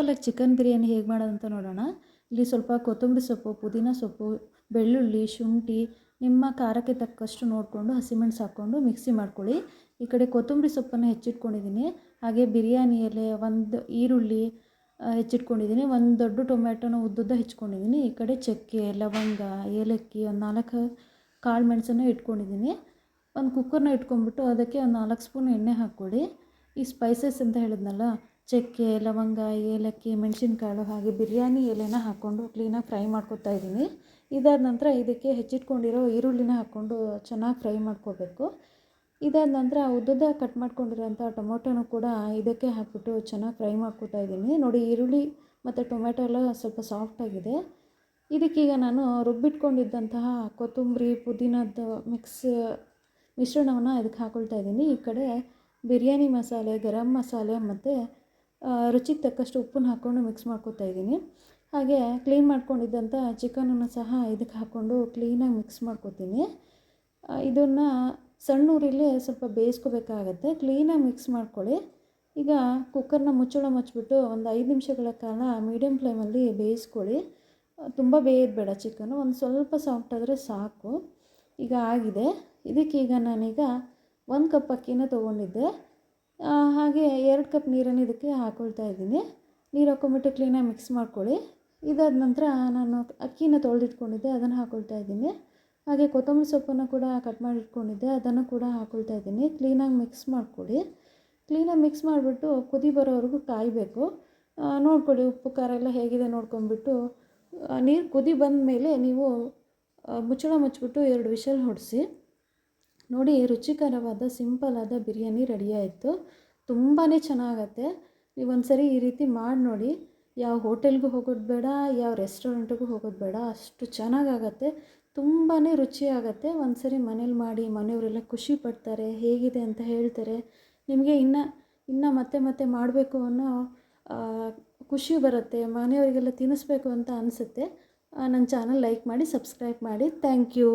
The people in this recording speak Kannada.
ಸಿಂಪಲಾಗಿ ಚಿಕನ್ ಬಿರಿಯಾನಿ ಹೇಗೆ ಮಾಡೋದು ಅಂತ ನೋಡೋಣ. ಇಲ್ಲಿ ಸ್ವಲ್ಪ ಕೊತ್ತಂಬರಿ ಸೊಪ್ಪು, ಪುದೀನ ಸೊಪ್ಪು, ಬೆಳ್ಳುಳ್ಳಿ, ಶುಂಠಿ, ನಿಮ್ಮ ಖಾರಕ್ಕೆ ತಕ್ಕಷ್ಟು ನೋಡಿಕೊಂಡು ಹಸಿಮೆಣಸು ಹಾಕ್ಕೊಂಡು ಮಿಕ್ಸಿ ಮಾಡ್ಕೊಳ್ಳಿ. ಈ ಕಡೆ ಕೊತ್ತಂಬರಿ ಸೊಪ್ಪನ್ನು ಹೆಚ್ಚಿಟ್ಕೊಂಡಿದ್ದೀನಿ. ಹಾಗೆ ಬಿರಿಯಾನಿ ಎಲೆ ಒಂದು ಈರುಳ್ಳಿ ಹೆಚ್ಚಿಟ್ಕೊಂಡಿದ್ದೀನಿ. ಒಂದು ದೊಡ್ಡ ಟೊಮ್ಯಾಟೊನ ಉದ್ದುದ್ದ ಹೆಚ್ಕೊಂಡಿದ್ದೀನಿ ಈ ಕಡೆ ಚಕ್ಕೆ, ಲವಂಗ, ಏಲಕ್ಕಿ ಒಂದು ನಾಲ್ಕು ಕಾಳು ಮೆಣಸನ್ನು ಇಟ್ಕೊಂಡಿದ್ದೀನಿ. ಒಂದು ಕುಕ್ಕರ್ನ ಇಟ್ಕೊಂಡ್ಬಿಟ್ಟು ಅದಕ್ಕೆ ಒಂದು ನಾಲ್ಕು ಸ್ಪೂನ್ ಎಣ್ಣೆ ಹಾಕ್ಕೊಳ್ಳಿ. ಈ ಸ್ಪೈಸಸ್ ಅಂತ ಹೇಳಿದ್ನಲ್ಲ ಚಕ್ಕೆ ಲವಂಗ ಏಲಕ್ಕಿ, ಮೆಣಸಿನ್ಕಾಳು ಹಾಗೆ ಬಿರಿಯಾನಿ ಎಲೆನ ಹಾಕ್ಕೊಂಡು ಕ್ಲೀನಾಗಿ ಫ್ರೈ ಮಾಡ್ಕೊತಾ ಇದ್ದೀನಿ. ಇದಾದ ನಂತರ ಇದಕ್ಕೆ ಹೆಚ್ಚಿಟ್ಕೊಂಡಿರೋ ಈರುಳ್ಳಿನ ಹಾಕ್ಕೊಂಡು ಚೆನ್ನಾಗಿ ಫ್ರೈ ಮಾಡ್ಕೋಬೇಕು. ಇದಾದ ನಂತರ ಉದ್ದದ ಕಟ್ ಮಾಡ್ಕೊಂಡಿರೋಂಥ ಟೊಮೊಟೊನೂ ಕೂಡ ಇದಕ್ಕೆ ಹಾಕ್ಬಿಟ್ಟು ಚೆನ್ನಾಗಿ ಫ್ರೈ ಮಾಡ್ಕೊತಾ ಇದ್ದೀನಿ. ನೋಡಿ ಈರುಳ್ಳಿ ಮತ್ತು ಟೊಮೆಟೊ ಎಲ್ಲ ಸ್ವಲ್ಪ ಸಾಫ್ಟಾಗಿದೆ ಇದಕ್ಕೀಗ ನಾನು ರುಬ್ಬಿಟ್ಕೊಂಡಿದ್ದಂತಹ ಕೊತ್ತಂಬರಿ, ಪುದೀನದ ಮಿಕ್ಸ್ ಮಿಶ್ರಣವನ್ನು ಇದಕ್ಕೆ ಹಾಕ್ಕೊಳ್ತಾ ಇದ್ದೀನಿ. ಈ ಕಡೆ ಬಿರಿಯಾನಿ ಮಸಾಲೆ, ಗರಂ ಮಸಾಲೆ ಮತ್ತು ರುಚಿಗೆ ತಕ್ಕಷ್ಟು ಉಪ್ಪನ್ನು ಹಾಕ್ಕೊಂಡು ಮಿಕ್ಸ್ ಮಾಡ್ಕೊತಾ ಇದ್ದೀನಿ. ಹಾಗೆ ಕ್ಲೀನ್ ಮಾಡ್ಕೊಂಡಿದ್ದಂಥ ಚಿಕನನ್ನು ಸಹ ಇದಕ್ಕೆ ಹಾಕ್ಕೊಂಡು ಕ್ಲೀನಾಗಿ ಮಿಕ್ಸ್ ಮಾಡ್ಕೊತೀನಿ. ಇದನ್ನು ಸಣ್ಣ ಊರಿಲಿ ಸ್ವಲ್ಪ ಬೇಯಿಸ್ಕೋಬೇಕಾಗತ್ತೆ. ಕ್ಲೀನಾಗಿ ಮಿಕ್ಸ್ ಮಾಡ್ಕೊಳ್ಳಿ. ಈಗ ಕುಕ್ಕರ್ನ ಮುಚ್ಚಳ ಮುಚ್ಚಿಬಿಟ್ಟು ಒಂದು ಐದು ನಿಮಿಷಗಳ ಕಾಲ ಮೀಡಿಯಮ್ ಫ್ಲೇಮಲ್ಲಿ ಬೇಯಿಸ್ಕೊಳ್ಳಿ. ತುಂಬ ಬೇಯೋದು ಬೇಡ ಚಿಕನು ಒಂದು ಸ್ವಲ್ಪ ಸಾಫ್ಟ್ ಆದರೆ ಸಾಕು. ಈಗ ಆಗಿದೆ. ಇದಕ್ಕೀಗ ನಾನೀಗ ಒಂದು ಕಪ್ ಅಕ್ಕಿನ ತೊಗೊಂಡಿದ್ದೆ. ಹಾಗೆ ಎರಡು ಕಪ್ ನೀರನ್ನು ಇದಕ್ಕೆ ಹಾಕ್ಕೊಳ್ತಾ ಇದ್ದೀನಿ. ನೀರು ಹಾಕ್ಕೊಂಬಿಟ್ಟು ಕ್ಲೀನಾಗಿ ಮಿಕ್ಸ್ ಮಾಡ್ಕೊಳ್ಳಿ. ಇದಾದ ನಂತರ ನಾನು ಅಕ್ಕಿನ ತೊಳೆದಿಟ್ಕೊಂಡಿದ್ದೆ, ಅದನ್ನು ಹಾಕ್ಕೊಳ್ತಾ ಇದ್ದೀನಿ. ಹಾಗೆ ಕೊತ್ತಂಬರಿ ಸೊಪ್ಪನ್ನು ಕೂಡ ಕಟ್ ಮಾಡಿಟ್ಕೊಂಡಿದ್ದೆ, ಅದನ್ನು ಕೂಡ ಹಾಕ್ಕೊಳ್ತಾ ಇದ್ದೀನಿ. ಕ್ಲೀನಾಗಿ ಮಿಕ್ಸ್ ಮಾಡ್ಕೊಳ್ಳಿ. ಕ್ಲೀನಾಗಿ ಮಿಕ್ಸ್ ಮಾಡಿಬಿಟ್ಟು ಕುದಿ ಬರೋವರೆಗೂ ಕಾಯಬೇಕು. ನೋಡ್ಕೊಳ್ಳಿ ಉಪ್ಪು, ಖಾರ ಎಲ್ಲ ಹೇಗಿದೆ ನೋಡ್ಕೊಂಬಿಟ್ಟು ನೀರು ಕುದಿ ಬಂದ ಮೇಲೆ ನೀವು ಮುಚ್ಚಳ ಮುಚ್ಚಿಬಿಟ್ಟು ಎರಡು ವಿಷಲ್ ಹೊಡಿಸಿ. ನೋಡಿ, ರುಚಿಕರವಾದ ಸಿಂಪಲಾದ ಬಿರಿಯಾನಿ ರೆಡಿ ಆಯಿತು ತುಂಬಾ ಚೆನ್ನಾಗತ್ತೆ. ನೀವು ಒಂದ್ಸರಿ ಈ ರೀತಿ ಮಾಡಿ ನೋಡಿ. ಯಾವ ಹೋಟೆಲ್ಗೂ ಹೋಗೋದು ಬೇಡ, ಯಾವ ರೆಸ್ಟೋರೆಂಟಿಗೂ ಹೋಗೋದು ಬೇಡ, ಅಷ್ಟು ಚೆನ್ನಾಗಾಗತ್ತೆ. ತುಂಬಾ ರುಚಿಯಾಗತ್ತೆ. ಒಂದ್ಸರಿ ಮನೇಲಿ ಮಾಡಿ, ಮನೆಯವರೆಲ್ಲ ಖುಷಿ ಪಡ್ತಾರೆ, ಹೇಗಿದೆ ಅಂತ ಹೇಳ್ತಾರೆ. ನಿಮಗೆ ಇನ್ನು ಇನ್ನು ಮತ್ತೆ ಮತ್ತೆ ಮಾಡಬೇಕು ಅನ್ನೋ ಖುಷಿ ಬರುತ್ತೆ. ಮನೆಯವರಿಗೆಲ್ಲ ತಿನ್ನಿಸ್ಬೇಕು ಅಂತ ಅನಿಸುತ್ತೆ. ನನ್ನ ಚಾನಲ್ ಲೈಕ್ ಮಾಡಿ, ಸಬ್ಸ್ಕ್ರೈಬ್ ಮಾಡಿ. Thank you.